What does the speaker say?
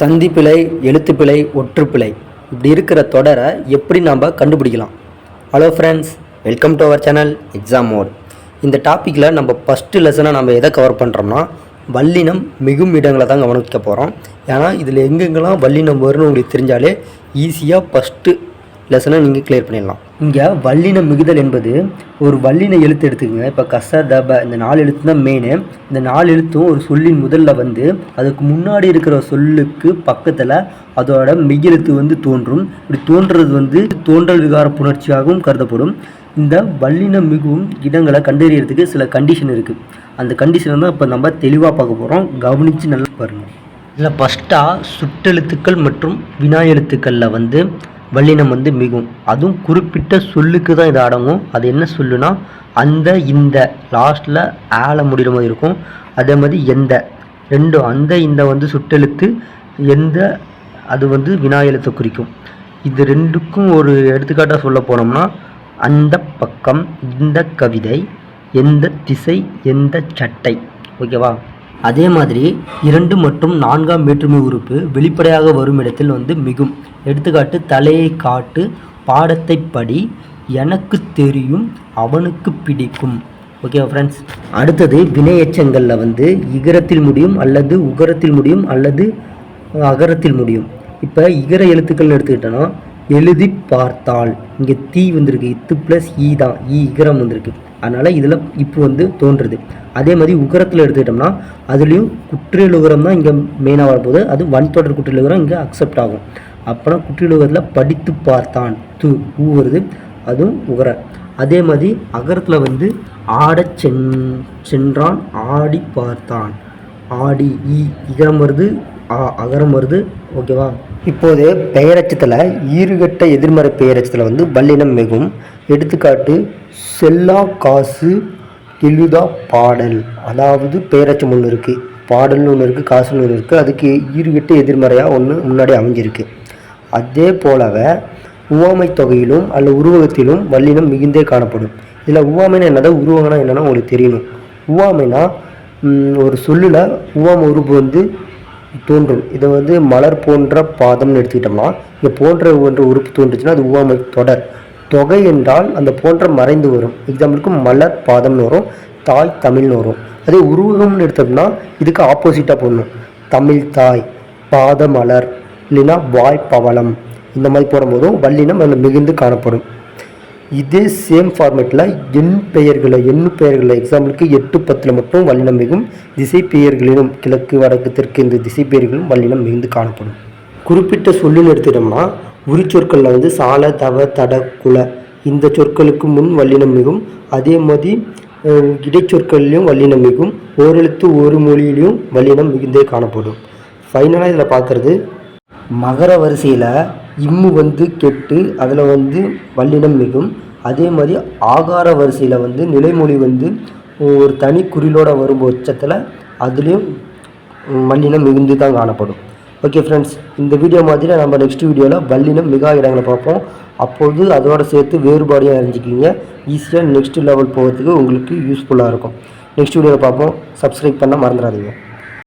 சந்திப்பிழை எழுத்துப்பிழை ஒற்றுப்பிழை இப்படி இருக்கிற தொடரை எப்படி நாம் கண்டுபிடிக்கலாம்? Hello friends welcome to our channel exam mode இந்த டாப்பிக்கில் நம்ம ஃபஸ்ட்டு லெசனை நம்ம எதை கவர் பண்ணுறோம்னா வல்லினம் மிகும் இடங்களை தான் கவனிக்க போகிறோம் ஏன்னா இதில் எங்கெங்கெல்லாம் வல்லினம் வரும்னு உங்களுக்கு தெரிஞ்சாலே ஈஸியாக ஃபஸ்ட்டு லெசனை நீங்கள் கிளியர் பண்ணிடலாம். இங்கே வல்லின மிகுதல் என்பது ஒரு வல்லின எழுத்து எடுத்துக்கங்க. இப்போ கச தப இந்த நாலு எழுத்து தான் மெயினு இந்த நாலு எழுத்தும் ஒரு சொல்லின் முதல்ல வந்து அதுக்கு முன்னாடி இருக்கிற சொல்லுக்கு பக்கத்தில் அதோட மெய்யெழுத்து வந்து தோன்றும். இப்படி தோன்றது வந்து தோன்றல் விகார புணர்ச்சியாகவும் கருதப்படும். இந்த வல்லின மிகவும் இடங்களை கண்டறியறதுக்கு சில கண்டிஷன் இருக்குது அந்த கண்டிஷனை தான் இப்போ நம்ம தெளிவாக பார்க்க போகிறோம் கவனித்து நல்லா பாருங்கள் இதில் ஃபஸ்ட்டாக சுட்டெழுத்துக்கள் மற்றும் வினா எழுத்துக்களில் வந்து வல்லினம் வந்து மிகும். அதுவும் குறிப்பிட்ட சொல்லுக்கு தான் இது அடங்கும். அது என்ன சொல்லுனா அந்த இந்த லாஸ்ட்டில் ஆள முடிகிற மாதிரி இருக்கும். அதே மாதிரி எந்த. ரெண்டும் அந்த இந்த வந்து சுட்டெழுத்து எந்த அது வந்து வினா எழுத்தை குறிக்கும். இது ரெண்டுக்கும் ஒரு எடுத்துக்காட்டாக சொல்ல போனோம்னா அந்த பக்கம் இந்த கவிதை எந்த திசை எந்த சட்டை. ஓகேவா? அதே மாதிரி இரண்டு மற்றும் நான்காம் வேற்றுமை உறுப்பு வெளிப்படையாக வரும் இடத்தில் வந்து மிகும். எடுத்துக்காட்டு தலையை காட்டு பாடத்தை படி எனக்கு தெரியும் அவனுக்கு பிடிக்கும். ஓகேவா ஃப்ரெண்ட்ஸ் அடுத்தது வினையெச்சங்களில் வந்து இகரத்தில் முடியும் அல்லது உகரத்தில் முடியும் அல்லது அகரத்தில் முடியும். இப்போ இகர எழுத்துக்கள்னு எடுத்துக்கிட்டோன்னா எழுதி பார்த்தால் இங்கே தீ வந்திருக்கு. இத்து ப்ளஸ் ஈ தான். ஈ இகரம் வந்திருக்கு. அதனால் இதில் இப்போ வந்து தோன்றுது. அதே மாதிரி உகரத்தில் எடுத்துக்கிட்டோம்னா அதுலேயும் குற்றியல் உகரம் தான் இங்கே மெயினாக வரப்போகுது. அது வன்தொடர் குற்றியல் உகரம் இங்கே அக்செப்ட் ஆகும். அப்புறம் குற்றியல் உகரத்தில் படித்து பார்த்தான். து ஊ வருது. அதுவும் உகர. அதே மாதிரி அகரத்தில் வந்து ஆடச் சென் சென்றான் ஆடி பார்த்தான். ஆடி ஈ இகரம் வருது. ஆ அகரம் வருது ஓகேவா இப்போது பெயரச்சத்தில் ஈறுகட்ட எதிர்மறை பெயரச்சத்தில் வந்து வல்லினம் மிகும். எடுத்துக்காட்டு செல்லா காசு எழுதா பாடல். அதாவது பெயரச்சம் ஒன்று இருக்குது பாடல்னு ஒன்று இருக்குது காசுன்னு ஒன்று இருக்குது அதுக்கு ஈறுகட்ட எதிர்மறையாக ஒன்று முன்னாடி அமைஞ்சிருக்கு. அதே போலவே உவாமை தொகையிலும் அல்ல உருவகத்திலும் வல்லினம் மிகுந்தே காணப்படும். இதில் உவாமைனா என்னதான் உருவகம்னா என்னென்னா உங்களுக்கு தெரியணும். உவாமைனா ஒரு சொல்லில் உவாம உருவு வந்து தோன்றும். இதை வந்து மலர் போன்ற பாதம்னு எடுத்துக்கிட்டோம்னா இங்கே போன்ற ஒன்று உறுப்பு தோன்றுச்சுன்னா அது உவமை தொடர். தொகை என்றால் அந்த போன்ற மறைந்து வரும். எக்ஸாம்பிளுக்கு மலர் பாதம்னு வரும் தாய் தமிழ்னு வரும். அதே உருவகம்னு எடுத்தோம்னா இதுக்கு ஆப்போசிட்டாக போடணும். தமிழ் தாய் பாத மலர் இல்லைன்னா வாய் பவளம். இந்த மாதிரி போடும்போதும் வல்லினம் அதில் மிகுந்து காணப்படும். இதே சேம் ஃபார்மேட்டில் எண் பெயர்களை எண் பெயர்களை எக்ஸாம்பிளுக்கு எட்டு பத்தில் மட்டும் வல்லினம் மிகும் திசை பெயர்களிலும் கிழக்கு வடக்கு தெற்கு இந்த திசை பெயர்களும் வல்லினம் மிகுந்து காணப்படும். குறிப்பிட்ட சொல்லுன்னு எடுத்துட்டோம்னா உரிச்சொற்களில் வந்து சால தவ தட குல இந்த சொற்களுக்கு முன் வல்லினம் மிகும் அதே மாதிரி அஹ், இடைச்சொற்கள்லையும் வல்லினம் மிகும் ஓரெழுத்து ஒரு மொழியிலையும் வல்லினம் மிகுந்தே காணப்படும். ஃபைனலாக இதில் பார்க்குறது மகர வரிசையில் இம்மு வந்து கெட்டு அதில் வந்து வல்லினம் மிகும். அதே மாதிரி ஆகார வரிசையில் வந்து நிலைமொழி வந்து ஒரு தனி குறிலோட வரும் பட்சத்தில் அதுலேயும் வல்லினம் மிகுந்து தான் காணப்படும். ஓகே ஃப்ரெண்ட்ஸ் இந்த வீடியோ மாதிரி நம்ம நெக்ஸ்ட் வீடியோவில் வல்லினம் மிகா இடங்களை பார்ப்போம். அப்போது அதோட சேர்த்து வேறுபாடையும் அறிஞ்சிக்கிங்க ஈஸியாக நெக்ஸ்ட் லெவல் போகிறதுக்கு உங்களுக்கு யூஸ்ஃபுல்லாக இருக்கும். நெக்ஸ்ட் வீடியோவில் பார்ப்போம். சப்ஸ்கிரைப் பண்ண மறந்துடாதீங்க.